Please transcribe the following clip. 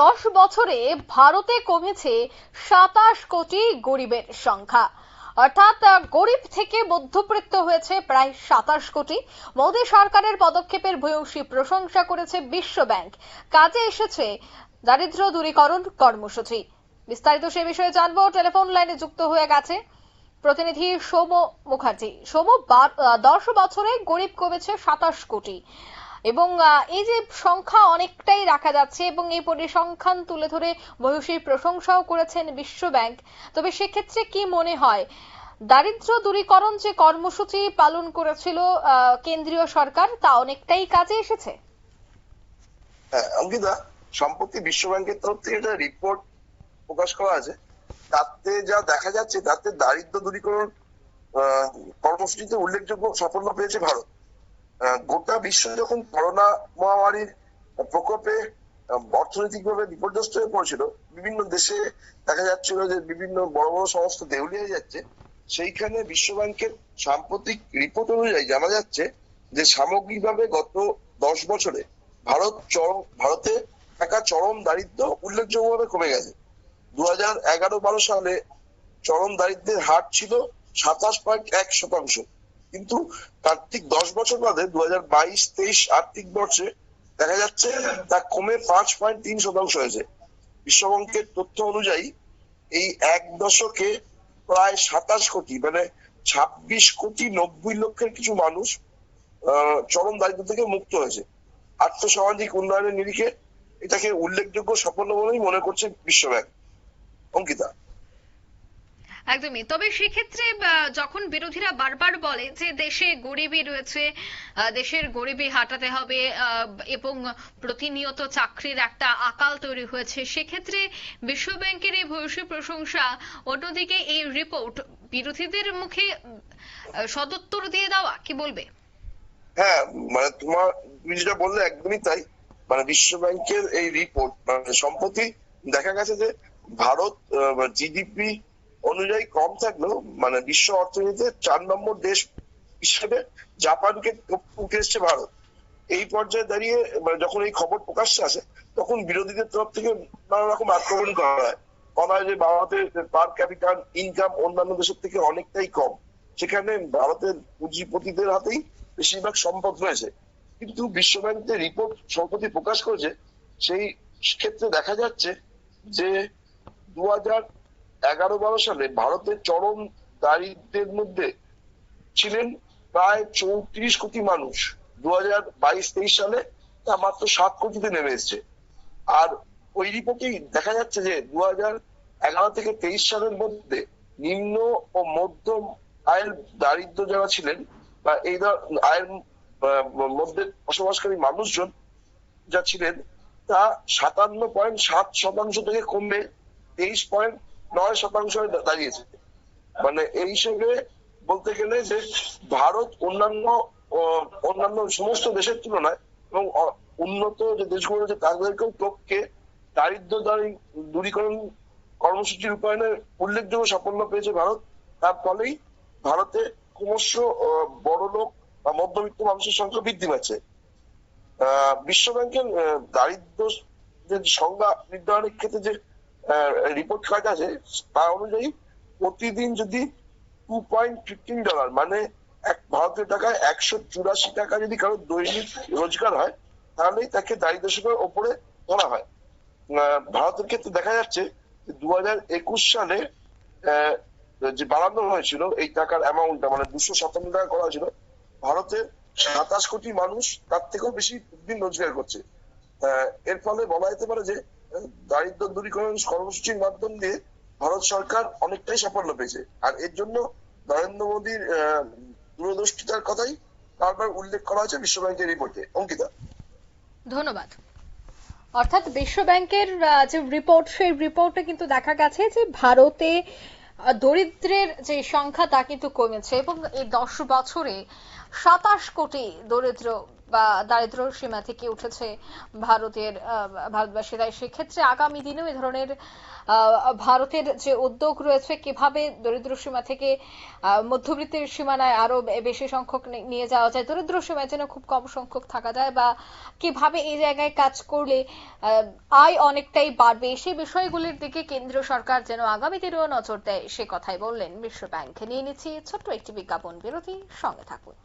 দশ বছরে ভারতে কমেছে সাতাশ কোটি গরিবের সংখ্যা। অর্থাৎ গরিব থেকে মধ্যবিত্ত হয়েছে প্রায় সাতাশ কোটি। মোদী সরকারের পদক্ষেপের ভূয়সী প্রশংসা করেছে বিশ্ব ব্যাংক। কাজে এসেছে দারিদ্র দূরীকরণ কর্মসূচি। বিস্তারিত সে বিষয়ে জানব। টেলিফোন লাইনে যুক্ত হয়ে গেছে প্রতিনিধি সৌম মুখার্জি। সৌম দশ বছরে গরিব কমেছে সাতাশ কোটি। এবং এই যে সংখ্যা অনেকটাই রাখা যাচ্ছে এবং এই পরিসংখ্যান তুলে ধরে ভূয়সী প্রশংসাও করেছেন বিশ্ব ব্যাংক তবে সেক্ষেত্রে কি মনে হয়? দারিদ্র দূরীকরণ যে কর্মসূচি পালন করেছিল কেন্দ্রীয় সরকার, তা অনেকটাই কাজে এসেছে? অঙ্কিতা, সম্প্রতি বিশ্ব ব্যাংকের তরফ থেকে একটা রিপোর্ট প্রকাশ করা আছে। তাতে যা দেখা যাচ্ছে, তাতে দারিদ্র দূরীকরণ কর্মসূচিতে উল্লেখযোগ্য সাফল্য পেয়েছে ভারত। গোটা বিশ্ব যখন করোনা মহামারীর প্রকোপে অর্থনৈতিক ভাবে বিপর্যস্ত হয়ে পড়েছিল, বিভিন্ন দেশে দেখা যাচ্ছিল যে বিভিন্ন বড় বড় সংস্থা দেউলিয়া যাচ্ছে, সেইখানে বিশ্ব ব্যাংকের সাম্প্রতিক রিপোর্ট অনুযায়ী জানা যাচ্ছে যে সামগ্রিকভাবে গত দশ বছরে ভারত চরম, ভারতে থাকা চরম দারিদ্র উল্লেখযোগ্যভাবে কমে গেছে। দু হাজার এগারো বারো সালে চরম দারিদ্রের হার ছিল সাতাশ পয়েন্ট এক শতাংশ। কিন্তু তার ঠিক দশ বছর বাদে দু হাজার বাইশ, তেইশ আর্থিক বর্ষে দেখা যাচ্ছে তা কমে পাঁচ পয়েন্ট তিন শতাংশ হয়েছে। বিশ্বব্যাংকের তথ্য অনুযায়ী এই এক দশকে প্রায় সাতাশ কোটি মানে ছাব্বিশ কোটি নব্বই লক্ষের কিছু মানুষ চরম দারিদ্র থেকে মুক্ত হয়েছে। আর্থসামাজিক উন্নয়নের নিরিখে এটাকে উল্লেখযোগ্য সাফল্য বলেই মনে করছে বিশ্বব্যাংক। অঙ্কিতা। একদমই। তবে সেক্ষেত্রে যখন বিরোধীরা বারবার বলে যে দেশে গরিবী রয়েছে দেশের গরিবী হাঁটাতে হবে এবং প্রতিনিয়ত চাকরির একটা আকাল তৈরি হয়েছে, সেক্ষেত্রে বিশ্ব ব্যাংকের এই ভূয়সী প্রশংসা, অন্যদিকে এই রিপোর্ট বিরোধীদের মুখে সদুত্তর দিয়ে দেওয়া, কি বলবে? হ্যাঁ মানে তোমার, তুমি যেটা বললে একদমই তাই। মানে বিশ্ব ব্যাংকের এই রিপোর্ট মানে সম্প্রতি দেখা গেছে যে ভারত জিডিপি অনুযায়ী কম থাকলেও মানে বিশ্ব অর্থনীতিতে চার নম্বর দেশ হিসেবে জাপানকে উঠে এসছে ভারত। এই পর্যায়ে দাঁড়িয়ে মানে যখন এই খবর প্রকাশ্যে আসে, তখন বিরোধীদের তরফ থেকে নানা রকম আক্রমণ করা হয়। বলা হয় যে ভারতের পার ক্যাপিটাল ইনকাম অন্যান্য দেশের থেকে অনেকটাই কম। সেখানে ভারতের পুঁজিপতিদের হাতেই বেশিরভাগ সম্পদ রয়েছে। কিন্তু বিশ্ব যে রিপোর্ট সম্প্রতি প্রকাশ করেছে, সেই ক্ষেত্রে দেখা যাচ্ছে যে দু হাজার এগারো বারো সালে ভারতের চরম দারিদ্রের মধ্যে ছিলেন প্রায় চৌত্রিশ কোটি মানুষ। দু হাজার বাইশ তেইশ সালে তা মাত্র সাত কোটিতে নেমে এসছে। আর ওই রিপোর্টেই দেখা যাচ্ছে যে দু হাজার এগারো থেকে তেইশ সালের মধ্যে নিম্ন ও মধ্যম আয়ের দারিদ্র যারা ছিলেন বা এই আয়ের মধ্যে বসবাসকারী মানুষজন যা ছিলেন তা সাতান্ন পয়েন্ট সাত শতাংশ থেকে কমবে। তেইশ পয়েন্ট নয় শতাংশ দাঁড়িয়েছে। মানে এই হিসেবে বলতে গেলে যে ভারত অন্যান্য অন্যান্য সমস্ত দেশের তুলনায় এবং উন্নত যে দেশগুলো তাদেরকেও টপকে দারিদ্র দারি- দূরীকরণ কর্মসূচি রূপায়ণে উল্লেখযোগ্য সাফল্য পেয়েছে ভারত। তার ফলেই ভারতে ক্রমশ বড় লোক বা মধ্যবিত্ত মানুষের সংখ্যা বৃদ্ধি পাচ্ছে। আহ, বিশ্ব ব্যাংকের দারিদ্র যে সংজ্ঞা নির্ধারণের ক্ষেত্রে যে রিপোর্ট কার্ড আছে, তা অনুযায়ী প্রতিদিন যদি টু পয়েন্ট ফিফটিন ডলার মানে এক ভারতীয় টাকায় একশো চুরাশি টাকা যদি কারও দৈনিক রোজগার হয়, তাহলেই তাকে দারিদ্র ওপরে ধরা হয়। ভারতের ক্ষেত্রে দেখা যাচ্ছে দু হাজার একুশ সালে যে বাড়ানো হয়েছিল, এই টাকার অ্যামাউন্টটা মানে দুশো সাতান্ন টাকা করা হয়েছিল ভারতের সাতাশ কোটি মানুষ তার থেকেও বেশি দিন রোজগার করছে। এর ফলে বলা যেতে পারে যে দারিদ্র দূরীকরণ কর্মসূচির মাধ্যম দিয়ে ভারত সরকার অনেকটাই সাফল্য পেয়েছে। আর এর জন্য নরেন্দ্র মোদীর দূরদর্শিতার কথাই বারবার উল্লেখ করা হয়েছে বিশ্ব ব্যাংকের রিপোর্টে অঙ্কিতা। ধন্যবাদ। অর্থাৎ বিশ্ব ব্যাংকের যে রিপোর্ট সেই রিপোর্টে কিন্তু দেখা গেছে যে ভারতে দরিদ্রের যে সংখ্যা তা কিন্তু কমেছে এবং এই দশ বছরে সাতাশ কোটি দরিদ্র বা দারিদ্র সীমা থেকে উঠেছে ভারতের আহ, ভারতবাসীরা। সেক্ষেত্রে আগামী দিনেও এই ধরনের ভারতের যে উদ্যোগ রয়েছে কীভাবে দরিদ্র সীমা থেকে মধ্যবিত্তের সীমানায় আরও বেশি সংখ্যক নিয়ে যাওয়া যায় দরিদ্র সীমায় যেন খুব কম সংখ্যক থাকা যায় বা কীভাবে এই জায়গায় কাজ করলে আয় অনেকটাই বাড়বে? সেই বিষয়গুলির দিকে কেন্দ্রীয় সরকার যেন আগামী দিনেও নজর দেয় সে কথাই বললেন বিশ্ব ব্যাংক। নিয়ে নিচ্ছি ছোট্ট একটি বিজ্ঞাপন বিরতি সঙ্গে থাকুন।